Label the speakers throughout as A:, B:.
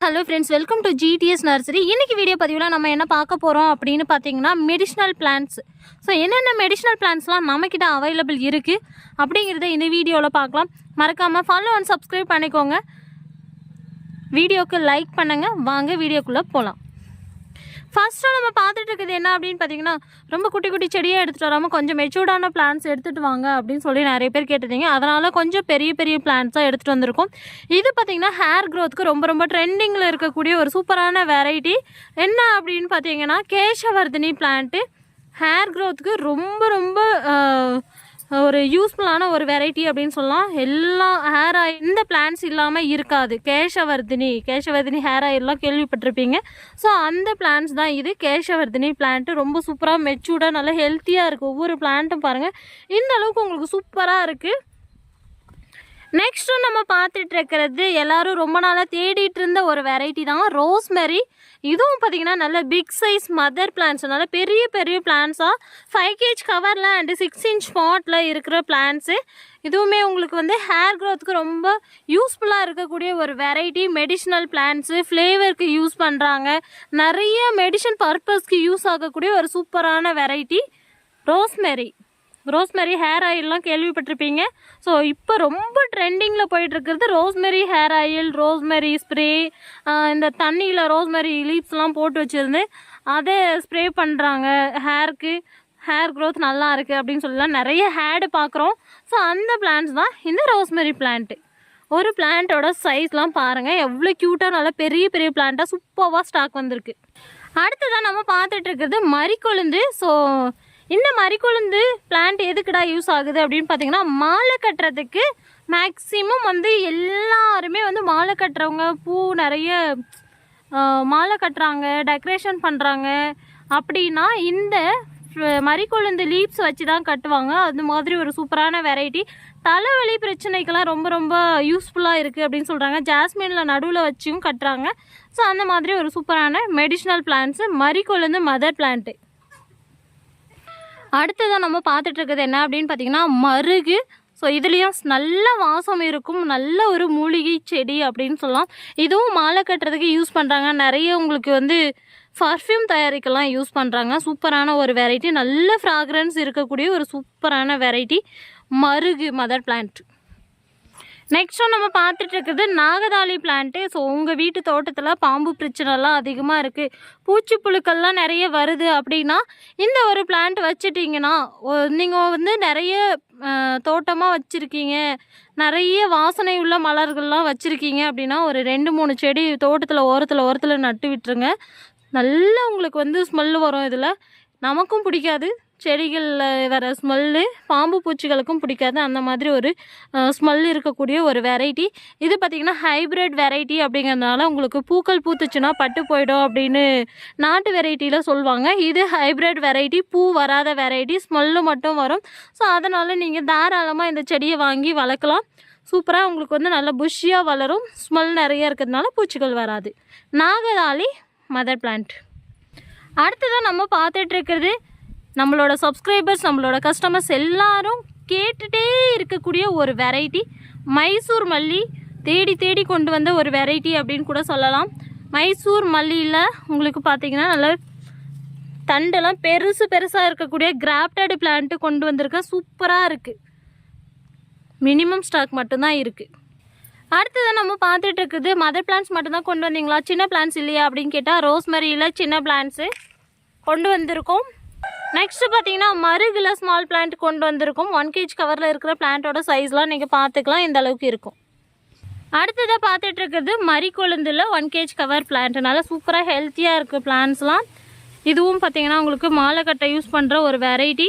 A: Hello friends welcome to GDS nursery இன்றைக்கி video பதிவில் நம்ம என்ன பார்க்க போகிறோம் அப்படின்னு பார்த்தீங்கன்னா மெடிஷனல் பிளான்ஸ் ஸோ என்னென்ன மெடிஷனல் பிளான்ஸ்லாம் நம்மக்கிட்ட அவைலபிள் இருக்குது அப்படிங்கிறத இந்த வீடியோவில் பார்க்கலாம். மறக்காமல் ஃபாலோ அண்ட் சப்ஸ்கிரைப் பண்ணிக்கோங்க. வீடியோவுக்கு லைக் பண்ணுங்கள் வாங்க வீடியோக்குள்ளே போகலாம் ஃபஸ்ட்டு நம்ம பார்த்துட்டு இருக்குது என்ன அப்படின்னு பார்த்தீங்கன்னா ரொம்ப குட்டி குட்டி செடியாக எடுத்துகிட்டு வராமல் கொஞ்சம் மெச்சூர்டான பிளான்ஸ் எடுத்துகிட்டு வாங்க அப்படின்னு சொல்லி நிறைய பேர் கேட்டிருந்தீங்க. அதனால் கொஞ்சம் பெரிய பெரிய பிளான்ஸாக எடுத்துகிட்டு வந்திருக்கோம். இது பார்த்திங்கன்னா ஹேர் க்ரோத்துக்கு ரொம்ப ரொம்ப ட்ரெண்டிங்கில் இருக்கக்கூடிய ஒரு சூப்பரான வெரைட்டி என்ன அப்படின்னு பார்த்தீங்கன்னா கேசவர்தினி பிளான்ட்டு ஹேர் க்ரோத்துக்கு ரொம்ப ரொம்ப ஒரு யூஸ்ஃபுல்லான ஒரு வெரைட்டி அப்படின்னு சொல்லலாம். எல்லா ஹேர் ஆயில் இந்த பிளான்ஸ் இல்லாமல் இருக்காது. கேஷவர்தினி கேஷவர்தினி ஹேர் ஆயிலெலாம் கேள்விப்பட்டிருப்பீங்க. ஸோ அந்த பிளான்ஸ் தான் இது. கேஷவர்தினி பிளான்ட்டு ரொம்ப சூப்பராக மெச்சூர்டாக நல்லா ஹெல்த்தியாக இருக்குது ஒவ்வொரு பிளான்ட்டும் பாருங்கள் இந்த அளவுக்கு உங்களுக்கு சூப்பராக இருக்குது நெக்ஸ்ட்டு நம்ம பார்த்துட்டு இருக்கிறது எல்லாரும் ரொம்ப நாளாக தேடிட்டு இருந்த ஒரு வெரைட்டி தான் ரோஸ்மெரி. இதுவும் பார்த்தீங்கன்னா நல்ல பிக் சைஸ் மதர் பிளான்ஸ் நல்ல பெரிய பெரிய பிளான்ஸாக ஃபைவ் கேஜ் கவரில் அண்டு சிக்ஸ் இன்ச் பாட்டில் இருக்கிற பிளான்ஸு இதுவுமே உங்களுக்கு வந்து ஹேர் க்ரோத்துக்கு ரொம்ப யூஸ்ஃபுல்லாக இருக்கக்கூடிய ஒரு வெரைட்டி மெடிஷனல் பிளான்ஸு ஃப்ளேவருக்கு யூஸ் பண்ணுறாங்க நிறைய மெடிஷன் பர்பஸ்க்கு யூஸ் ஆகக்கூடிய ஒரு சூப்பரான வெரைட்டி ரோஸ்மெரி. ரோஸ்மெரி ஹேர் ஆயில்லாம் கேள்விப்பட்டிருப்பீங்க. ஸோ இப்போ ரொம்ப ட்ரெண்டிங்கில் போயிட்டுருக்கிறது rosemary hair oil rosemary spray இந்த தண்ணியில் ரோஸ்மெரி லீப்ஸ்லாம் போட்டு வச்சுருந்து அதை ஸ்ப்ரே பண்ணுறாங்க ஹேருக்கு ஹேர் க்ரோத் நல்லா இருக்குது அப்படின்னு சொல்லலாம் நிறைய ஹேடு பார்க்குறோம். ஸோ அந்த பிளான்ஸ் தான் இந்த ரோஸ்மெரி பிளான்ட்டு ஒரு பிளான்ட்டோட சைஸ்லாம் பாருங்கள் எவ்வளோ க்யூட்டாக நல்லா பெரிய பெரிய பிளான்ட்டாக சூப்பராக ஸ்டாக் வந்திருக்கு. அடுத்ததான் நம்ம பார்த்துட்டு இருக்கிறது மறிக்கொழுந்து. ஸோ இந்த மறிக்கொழுந்து பிளான்ட் எதுக்குடா யூஸ் ஆகுது அப்படின்னு பார்த்தீங்கன்னா மாலை கட்டுறதுக்கு மேக்ஸிமம் வந்து எல்லாருமே வந்து மாலை கட்டுறவங்க பூ நிறைய மாலை கட்டுறாங்க டெக்கரேஷன் பண்ணுறாங்க அப்படின்னா இந்த மறிக்கொழுந்து லீப்ஸ் வச்சு தான் கட்டுவாங்க. அது மாதிரி ஒரு சூப்பரான வெரைட்டி தலைவலி பிரச்சனைக்கெல்லாம் ரொம்ப ரொம்ப யூஸ்ஃபுல்லாக இருக்குது அப்படின்னு சொல்கிறாங்க ஜாஸ்மினில் நடுவில் வச்சும் கட்டுறாங்க. ஸோ அந்த மாதிரி ஒரு சூப்பரான மெடிஷ்னல் பிளான்ட்ஸு மறிக்கொழுந்து மதர் பிளான்ட்டு அடுத்ததான் நம்ம பார்த்துட்டு இருக்கிறது என்ன அப்படின்னு பார்த்தீங்கன்னா மருகு. ஸோ இதுலேயும் நல்ல வாசம் இருக்கும் நல்ல ஒரு மூலிகை செடி அப்படின்னு சொல்லலாம். இதுவும் மாலை கட்டுறதுக்கு யூஸ் பண்ணுறாங்க நிறைய உங்களுக்கு வந்து பர்ஃப்யூம் தயாரிக்கலாம் யூஸ் பண்ணுறாங்க சூப்பரான ஒரு வெரைட்டி நல்ல ஃப்ராக்ரன்ஸ் இருக்கக்கூடிய ஒரு சூப்பரான வெரைட்டி மருகு மதர் பிளான்ட் நெக்ஸ்ட்டு நம்ம பார்த்துட்டு இருக்குது நாகதாளி பிளான்ட்டு ஸோ உங்கள் வீட்டு தோட்டத்தில் பாம்பு பிரச்சனைலாம் அதிகமாக இருக்குது பூச்சி புழுக்கள்லாம் நிறைய வருது அப்படின்னா இந்த ஒரு பிளான்ட் வச்சுட்டிங்கன்னா நீங்கள் வந்து நிறைய தோட்டமாக வச்சுருக்கீங்க. நிறைய வாசனை உள்ள மலர்கள்லாம் வச்சுருக்கீங்க அப்படின்னா ஒரு ரெண்டு மூணு செடி தோட்டத்தில் ஓரத்தில் ஓரத்தில் நட்டு விட்டுருங்க. நல்லா உங்களுக்கு வந்து ஸ்மெல் வரும் இதில். நமக்கும் பிடிக்காது. செடிகளில் வர ஸ்மெல்லு பாம்பு பூச்சிகளுக்கும் பிடிக்காது. அந்த மாதிரி ஒரு ஸ்மெல் இருக்கக்கூடிய ஒரு வெரைட்டி இது பார்த்திங்கன்னா ஹைப்ரிட் வெரைட்டி அப்படிங்கிறதுனால உங்களுக்கு பூக்கள் பூத்துச்சுன்னா பட்டு போயிடும் அப்படின்னு நாட்டு வெரைட்டியில் சொல்லுவாங்க இது ஹைப்ரிட் வெரைட்டி பூ வராத வெரைட்டி ஸ்மெல்லு மட்டும் வரும். ஸோ அதனால் நீங்கள் தாராளமாக இந்த செடியை வாங்கி வளர்க்கலாம். சூப்பராக உங்களுக்கு வந்து நல்லா புஷ்ஷியாக வளரும். ஸ்மெல் நிறைய இருக்கிறதுனால பூச்சிகள் வராது. நாகதாளி மதர் பிளான்ட் அடுத்ததான் நம்ம பார்த்துட்டு இருக்கிறது நம்மளோட சப்ஸ்கிரைபர்ஸ் நம்மளோட கஸ்டமர்ஸ் எல்லாரும் கேட்டுகிட்டே இருக்கக்கூடிய ஒரு வெரைட்டி மைசூர் மல்லி தேடி தேடி கொண்டு வந்த ஒரு வெரைட்டி அப்படின்னு கூட சொல்லலாம். மைசூர் மல்லியில் உங்களுக்கு பார்த்தீங்கன்னா நல்ல தண்டெல்லாம் பெருசு பெருசாக இருக்கக்கூடிய கிராப்டடு பிளான்ட்டு கொண்டு வந்திருக்க சூப்பராக இருக்குது மினிமம் ஸ்டாக் மட்டும்தான் இருக்குது அடுத்தது நம்ம பார்த்துட்டு இருக்குது மதர் பிளான்ஸ் மட்டும்தான் கொண்டு வந்தீங்களா? சின்ன பிளான்ஸ் இல்லையா அப்படின்னு கேட்டால் ரோஸ்மரியில் சின்ன பிளான்ஸு கொண்டு வந்திருக்கோம். நெக்ஸ்ட் பார்த்தீங்கன்னா மருகில் ஸ்மால் பிளான்ட் கொண்டு வந்திருக்கும். ஒன் கேஜ் கவரில் இருக்கிற பிளான்ட்டோட சைஸ்லாம் நீங்கள் பார்த்துக்கலாம். இந்த அளவுக்கு இருக்கும். அடுத்ததாக பார்த்துட்டு இருக்கிறது மறிக்கொழுந்தில் ஒன் கேஜ் கவர் பிளான்ட்னால சூப்பராக ஹெல்த்தியாக இருக்குது பிளான்ஸ்லாம் இதுவும் பார்த்தீங்கன்னா உங்களுக்கு மாலைக்கட்டை யூஸ் பண்ணுற ஒரு வெரைட்டி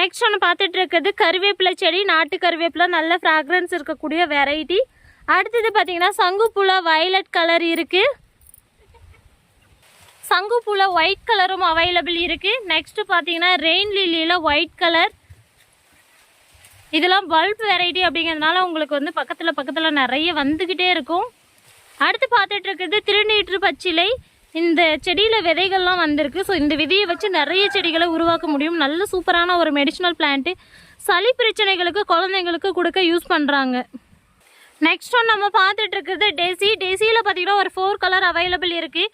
A: நெக்ஸ்ட் ஒன்று பார்த்துட்டு இருக்கிறது கருவேப்பிலை செடி. நாட்டு கருவேப்பிலை நல்ல ஃப்ராக்ரன்ஸ் இருக்கக்கூடிய வெரைட்டி அடுத்தது பார்த்தீங்கன்னா சங்குப்பூல வயலட் கலர் இருக்குது சங்குப்பூவில் ஒயிட் கலரும் அவைலபிள் இருக்குது நெக்ஸ்ட்டு பார்த்தீங்கன்னா ரெயின் லில்லியில் ஒயிட் கலர் இதெல்லாம் பல்ப் வெரைட்டி அப்படிங்கிறதுனால உங்களுக்கு வந்து பக்கத்தில் பக்கத்தில் நிறைய வந்துக்கிட்டே இருக்கும். அடுத்து பார்த்துட்டு இருக்கிறது திருநீற்று பச்சிலை. இந்த செடியில் விதைகள்லாம் வந்திருக்கு. ஸோ இந்த விதையை வச்சு நிறைய செடிகளை உருவாக்க முடியும். நல்ல சூப்பரான ஒரு மெடிசினல் பிளான்ட்டு சளி பிரச்சனைகளுக்கு குழந்தைங்களுக்கு கொடுக்க யூஸ் பண்ணுறாங்க நெக்ஸ்ட் ஒன் நம்ம பார்த்துட்டு இருக்கிறது டெசி. டெசியில் பார்த்தீங்கன்னா ஒரு ஃபோர் கலர் அவைலபிள் இருக்குது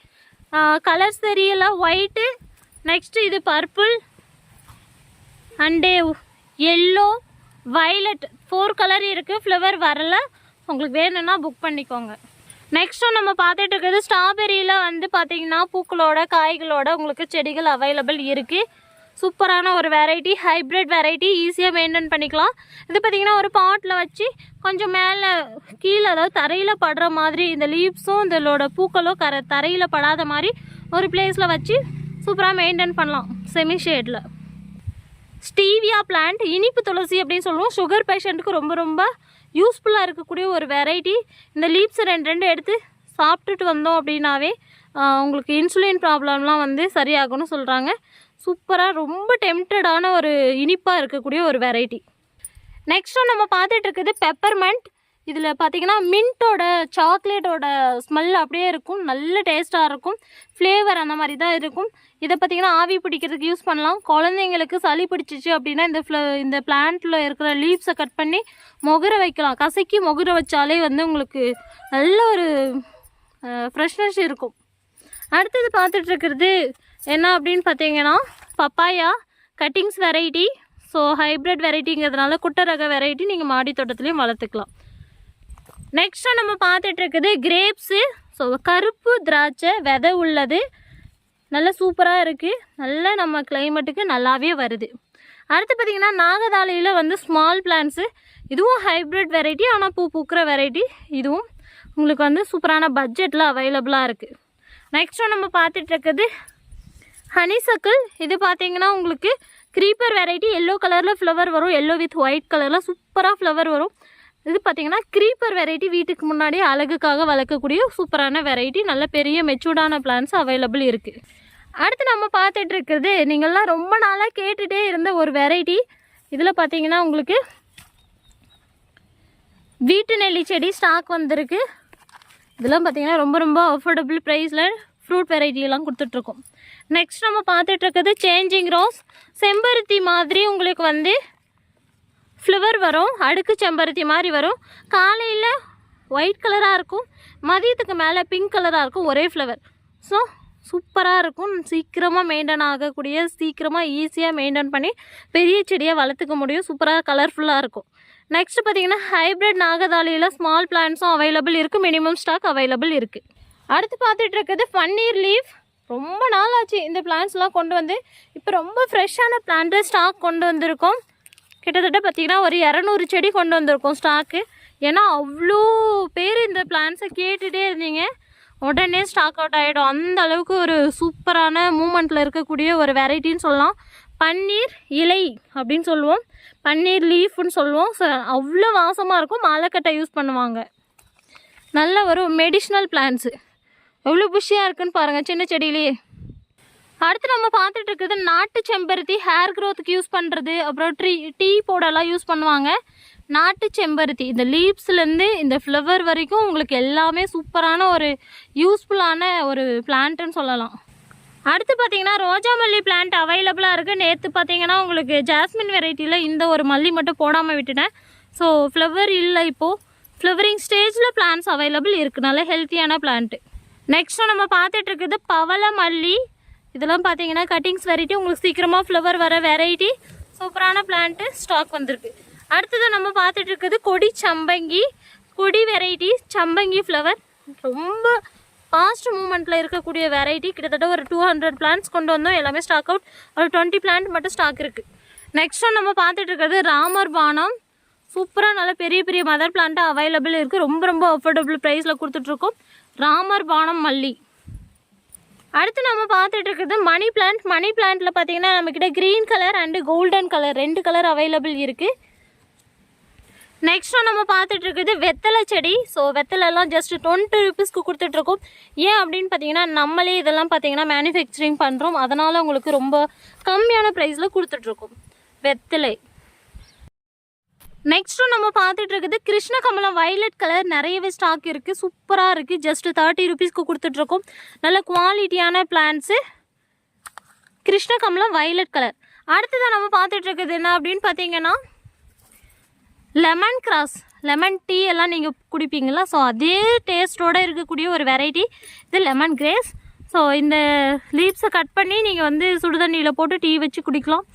A: கலர்ஸ் தெரியல. ஒயிட்டு நெக்ஸ்ட் இது purple and yellow violet. Four colour இருக்குது ஃப்ளவர் வரல. உங்களுக்கு வேணும்னா புக் பண்ணிக்கோங்க. நெக்ஸ்ட்டும் நம்ம பார்த்துட்டு இருக்கிறது ஸ்ட்ராபெரியில் வந்து பார்த்தீங்கன்னா பூக்களோட காய்களோட உங்களுக்கு செடிகள் அவைலபிள் இருக்குது சூப்பரான ஒரு வெரைட்டி ஹைப்ரிட் வெரைட்டி ஈஸியாக மெயின்டைன் பண்ணிக்கலாம். இது பார்த்தீங்கன்னா ஒரு பாட்டில் வச்சு கொஞ்சம் மேலே கீழே அதாவது தரையில் படுற மாதிரி இந்த லீவ்ஸும் இதோட பூக்களும் கர தரையில் படாத மாதிரி ஒரு பிளேஸில் வச்சு சூப்பராக மெயின்டைன் பண்ணலாம் செமி ஷேடில் ஸ்டீவியா பிளான்ட் இனிப்பு துளசி அப்படின்னு சொல்லுவோம். சுகர் பேஷண்ட்டுக்கு ரொம்ப ரொம்ப யூஸ்ஃபுல்லாக இருக்கக்கூடிய ஒரு வெரைட்டி இந்த லீப்ஸை ரெண்டு ரெண்டு எடுத்து சாப்பிட்டுட்டு வந்தோம் அப்படின்னாவே உங்களுக்கு இன்சுலின் ப்ராப்ளம்லாம் வந்து சரியாகும்னு சொல்கிறாங்க சூப்பராக ரொம்ப டெம்டடான ஒரு இனிப்பாக இருக்கக்கூடிய ஒரு வெரைட்டி நெக்ஸ்ட்டு நம்ம பார்த்துட்டு இருக்குது பெப்பர்மெண்ட் இதில் பார்த்தீங்கன்னா மின்ட்டோட சாக்லேட்டோட ஸ்மெல் அப்படியே இருக்கும். நல்ல டேஸ்ட்டாக இருக்கும். ஃப்ளேவர் அந்த மாதிரி தான் இருக்கும். இதை பார்த்தீங்கன்னா ஆவி பிடிக்கிறதுக்கு யூஸ் பண்ணலாம். குழந்தைங்களுக்கு சளி பிடிச்சிச்சு அப்படின்னா இந்த ஃப்ள இந்த பிளான்ட்டில் இருக்கிற லீவ்ஸை கட் பண்ணி முகர வைக்கலாம். கசக்கி முகர வச்சாலே வந்து உங்களுக்கு நல்ல ஒரு ஃப்ரெஷ்னஸ் இருக்கும். அடுத்தது பார்த்துட்ருக்கிறது என்ன அப்படின்னு பார்த்தீங்கன்னா papaya cuttings variety so hybrid வெரைட்டிங்கிறதுனால குட்டை ரக வெரைட்டி நீங்கள் மாடி தோட்டத்துலேயும் வளர்த்துக்கலாம். நெக்ஸ்ட்டு நம்ம பார்த்துட்ருக்குது கிரேப்ஸு ஸோ கருப்பு திராட்சை விதை உள்ளது. நல்ல சூப்பராக இருக்குது நல்ல நம்ம கிளைமேட்டுக்கு நல்லாவே வருது. அடுத்து பார்த்திங்கன்னா நாகதாளியில் வந்து ஸ்மால் பிளான்ஸு இதுவும் ஹைப்ரிட் வெரைட்டி ஆனால் பூ பூக்கிற வெரைட்டி இதுவும் உங்களுக்கு வந்து சூப்பரான பட்ஜெட்டில் அவைலபிளாக இருக்குது நெக்ஸ்ட்டு நம்ம பார்த்துட்ருக்குது ஹனிசக்கிள் இது பார்த்தீங்கன்னா உங்களுக்கு க்ரீப்பர் வெரைட்டி எல்லோ கலரில் ஃப்ளவர் வரும் எல்லோ வித் ஒயிட் கலரில் சூப்பராக ஃப்ளவர் வரும். இது பார்த்தீங்கன்னா க்ரீப்பர் வெரைட்டி வீட்டுக்கு முன்னாடி அழகுக்காக வளர்க்கக்கூடிய சூப்பரான வெரைட்டி நல்ல பெரிய மெச்சூர்டான பிளான்ஸ் அவைலபிள் இருக்குது அடுத்து நம்ம பார்த்துட்டு இருக்கிறது நீங்கள்லாம் ரொம்ப நாளாக கேட்டுகிட்டே இருந்த ஒரு வெரைட்டி இதில் பார்த்தீங்கன்னா உங்களுக்கு வீட்டு நெல்லி செடி ஸ்டாக் வந்திருக்கு. இதெல்லாம் பார்த்தீங்கன்னா ரொம்ப ரொம்ப அஃபோர்டபுள் ப்ரைஸில் ஃப்ரூட் வெரைட்டியெல்லாம் கொடுத்துட்ருக்கோம். நெக்ஸ்ட் நம்ம பார்த்துட்ருக்கிறது சேஞ்சிங் ரோஸ் செம்பருத்தி மாதிரி உங்களுக்கு வந்து ஃப்ளவர் வரும். அடுக்கு செம்பருத்தி மாதிரி வரும். காலையில் ஒயிட் கலராக இருக்கும். மதியத்துக்கு மேலே பிங்க் கலராக இருக்கும். ஒரே ஃப்ளவர் ஸோ சூப்பராக இருக்கும். சீக்கிரமாக மெயின்டைன் ஆகக்கூடிய சீக்கிரமாக ஈஸியாக மெயின்டைன் பண்ணி பெரிய செடியை வளர்த்துக்க முடியும். சூப்பராக கலர்ஃபுல்லாக இருக்கும். நெக்ஸ்ட் பார்த்திங்கன்னா ஹைப்ரிட் நாகதாலியில் ஸ்மால் பிளான்ஸும் அவைலபிள் இருக்குது மினிமம் ஸ்டாக் அவைலபிள் இருக்குது அடுத்து பார்த்துட்டு இருக்கிறது பன்னீர் லீஃப் ரொம்ப நாள் ஆச்சு இந்த பிளான்ஸ்லாம் கொண்டு வந்து. இப்போ ரொம்ப ஃப்ரெஷ்ஷான பிளான்ட்டு ஸ்டாக் கொண்டு வந்திருக்கோம். கிட்டத்தட்ட பார்த்தீங்கன்னா ஒரு இரநூறு செடி கொண்டு வந்திருக்கோம் ஸ்டாக்கு ஏன்னா அவ்வளோ பேர் இந்த பிளான்ஸை கேட்டுகிட்டே இருந்தீங்க. உடனே ஸ்டாக் அவுட் ஆகிடும் அந்த அளவுக்கு ஒரு சூப்பரான மூமெண்ட்டில் இருக்கக்கூடிய ஒரு வெரைட்டின்னு சொல்லலாம். பன்னீர் இலை அப்படின்னு சொல்லுவோம். பன்னீர் லீஃப்னு சொல்லுவோம். அவ்வளோ வாசமாக இருக்கும். மாலைக்கட்டை யூஸ் பண்ணுவாங்க. நல்ல ஒரு மெடிஷ்னல் பிளான்ஸு எவ்வளோ புஷியாக இருக்குன்னு பாருங்கள் சின்ன செடியிலேயே. அடுத்து நம்ம பார்த்துட்டு இருக்குது நாட்டு செம்பருத்தி ஹேர் க்ரோத்துக்கு யூஸ் பண்ணுறது அப்புறம் ட்ரீ டீ போடலாம் யூஸ் பண்ணுவாங்க. நாட்டு செம்பருத்தி இந்த லீவ்ஸ்லேருந்து இந்த ஃப்ளவர் வரைக்கும் உங்களுக்கு எல்லாமே சூப்பரான ஒரு யூஸ்ஃபுல்லான ஒரு பிளான்ட்டுன்னு சொல்லலாம். அடுத்து பார்த்தீங்கன்னா ரோஜா மல்லி பிளான்ட் அவைலபிளாக இருக்குது நேற்று பார்த்தீங்கன்னா உங்களுக்கு ஜாஸ்மின் வெரைட்டியில் இந்த ஒரு மல்லி மட்டும் போடாமல் விட்டுட்டேன். ஸோ ஃப்ளவர் இல்லை இப்போது ஃப்ளவரிங் ஸ்டேஜில் பிளான்ஸ் அவைலபிள் இருக்குது நல்ல ஹெல்த்தியான பிளான்ட்டு நெக்ஸ்ட்டு நம்ம பார்த்துட்டு இருக்குது பவள மல்லி இதெல்லாம் பார்த்தீங்கன்னா கட்டிங்ஸ் வெரைட்டி உங்களுக்கு சீக்கிரமாக ஃப்ளவர் வர வெரைட்டி சூப்பரான பிளான்ட்டு ஸ்டாக் வந்திருக்கு. அடுத்தது நம்ம பார்த்துட்டு இருக்குது கொடி சம்பங்கி. கொடி வெரைட்டி சம்பங்கி ஃப்ளவர் ரொம்ப ஃபாஸ்ட் மூமெண்ட்டில் இருக்கக்கூடிய வெரைட்டி கிட்டத்தட்ட ஒரு டூ ஹண்ட்ரட் பிளான்ஸ் கொண்டு வந்தோம். எல்லாமே ஸ்டாக் அவுட் ஒரு டுவெண்ட்டி பிளான்ட் மட்டும் ஸ்டாக் இருக்குது நெக்ஸ்ட் ஒன் நம்ம பார்த்துட்டு இருக்கிறது ராமர் பானம். சூப்பராக நல்ல பெரிய பெரிய மதர் பிளான்ட்டாக அவைலபிள் இருக்குது ரொம்ப ரொம்ப அஃபோர்டபுள் ப்ரைஸில் கொடுத்துட்ருக்கோம் ராமர் பானம் மல்லி. அடுத்து நம்ம பார்த்துட்டு இருக்கிறது மணி பிளான்ட் மணி பிளான்ட்டில் பார்த்தீங்கன்னா நம்மக்கிட்ட green colour and golden colour ரெண்டு கலர் அவைலபிள் இருக்குது நெக்ஸ்ட் நம்ம பார்த்துட்ருக்குது வெத்தலை செடி. ஸோ வெத்தலைலாம் ஜஸ்ட் டுவெண்ட்டி ருபீஸ்க்கு கொடுத்துட்ருக்கோம் ஏன் அப்படின்னு பார்த்தீங்கன்னா நம்மளே இதெல்லாம் பார்த்தீங்கன்னா மேனுஃபேக்சரிங் பண்ணுறோம் அதனால் உங்களுக்கு ரொம்ப கம்மியான ப்ரைஸில் கொடுத்துட்ருக்கோம் வெத்தலை. நெக்ஸ்ட்டு நம்ம பார்த்துட்டு இருக்குது. கிருஷ்ண கமலம் வயலட் கலர் நிறையவே ஸ்டாக் இருக்குது சூப்பராக இருக்குது ஜஸ்ட் தேர்ட்டி ருபீஸ்க்கு கொடுத்துட்ருக்கோம் நல்ல குவாலிட்டியான பிளான்ஸு கிருஷ்ண கமலம் வயலட் கலர் அடுத்ததான் நம்ம பார்த்துட்டு இருக்குது என்ன அப்படின்னு பார்த்தீங்கன்னா லெமன் கிராஸ் லெமன் டீ எல்லாம் நீங்கள் குடிப்பீங்களா? ஸோ அதே டேஸ்ட்டோடு இருக்கக்கூடிய ஒரு வெரைட்டி இது லெமன் கிரேஸ் ஸோ இந்த லீவ்ஸை கட் பண்ணி நீங்கள் வந்து சுடுதண்ணியில் போட்டு டீ வச்சு குடிக்கலாம்.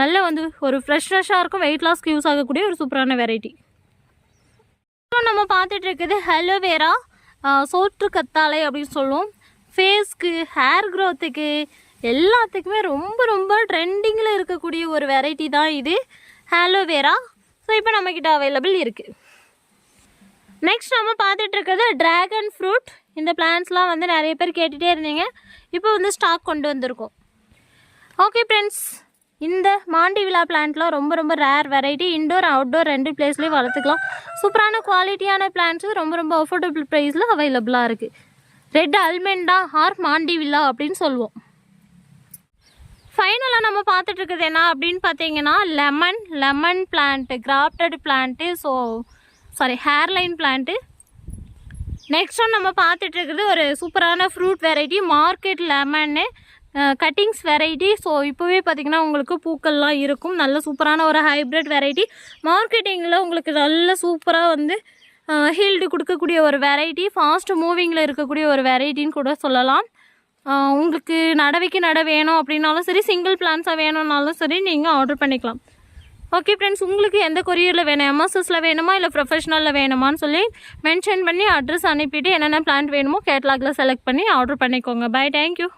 A: நல்ல வந்து ஒரு ஃப்ரெஷ் ஃப்ரெஷ்ஷாக இருக்கும். வெயிட் லாஸ்க்கு யூஸ் ஆகக்கூடிய ஒரு சூப்பரான வெரைட்டி அப்புறம் நம்ம பார்த்துட்டு இருக்குது ஹலோவேரா சோற்று கத்தாழை அப்படின்னு சொல்லுவோம். ஃபேஸ்க்கு ஹேர் க்ரோத்துக்கு எல்லாத்துக்குமே ரொம்ப ரொம்ப ட்ரெண்டிங்கில் இருக்கக்கூடிய ஒரு வெரைட்டி தான் இது. ஹாலோவேரா ஸோ இப்போ நம்மக்கிட்ட அவைலபிள் இருக்குது நெக்ஸ்ட் நம்ம பார்த்துட்டு இருக்கிறது ட்ராகன் ஃப்ரூட் இந்த பிளான்ஸ்லாம் வந்து நிறைய பேர் கேட்டுகிட்டே இருந்தீங்க. இப்போ வந்து ஸ்டாக் கொண்டு வந்திருக்கோம். ஓகே ஃப்ரெண்ட்ஸ் இந்த மாண்டி விழா பிளான்ட்லாம் ரொம்ப ரொம்ப ரேர் வெரைட்டி இன்டோர் அவுட்டோர் ரெண்டு பிளேஸ்லேயும் வளர்த்துக்கலாம். சூப்பரான குவாலிட்டியான பிளான்ட்ஸு ரொம்ப ரொம்ப அஃபோர்டபுள் ப்ரைஸில் அவைலபிளாக இருக்குது red allamanda or mandevilla அப்படின்னு சொல்லுவோம். ஃபைனலாக நம்ம பார்த்துட்டு இருக்குது என்ன அப்படின்னு பார்த்தீங்கன்னா lemon lemon plant grafted plant so sorry hairline plant next one நம்ம பார்த்துட்டு இருக்குது ஒரு சூப்பரான ஃப்ரூட் வெரைட்டி மார்க்கெட் லெமன்னு கட்டிங்ஸ் வெரைட்டி ஸோ இப்போவே பார்த்தீங்கன்னா உங்களுக்கு பூக்கள்லாம் இருக்கும். நல்ல சூப்பரான ஒரு ஹைப்ரிட் வெரைட்டி மார்க்கெட்டிங்கில் உங்களுக்கு நல்ல சூப்பராக வந்து ஹீல்டு கொடுக்கக்கூடிய ஒரு வெரைட்டி ஃபாஸ்ட் மூவிங்கில் இருக்கக்கூடிய ஒரு வெரைட்டின்னு கூட சொல்லலாம். உங்களுக்கு நடவைக்கு நட வேணும் அப்படின்னாலும் சரி சிங்கிள் பிளான்ஸாக வேணும்னாலும் சரி நீங்கள் ஆர்டர் பண்ணிக்கலாம். ஓகே ஃப்ரெண்ட்ஸ் உங்களுக்கு எந்த கொரியரில் வேணும்? எம்எஸ்எஸில் வேணுமா? இல்லை ப்ரொஃபஷனலில் வேணுமான்னு சொல்லி மென்ஷன் பண்ணி அட்ரஸ் அனுப்பிட்டு என்னென்ன பிளான்ட் வேணுமோ கேட்லாகில் செலக்ட் பண்ணி ஆர்டர் பண்ணிக்கோங்க. Bye thank you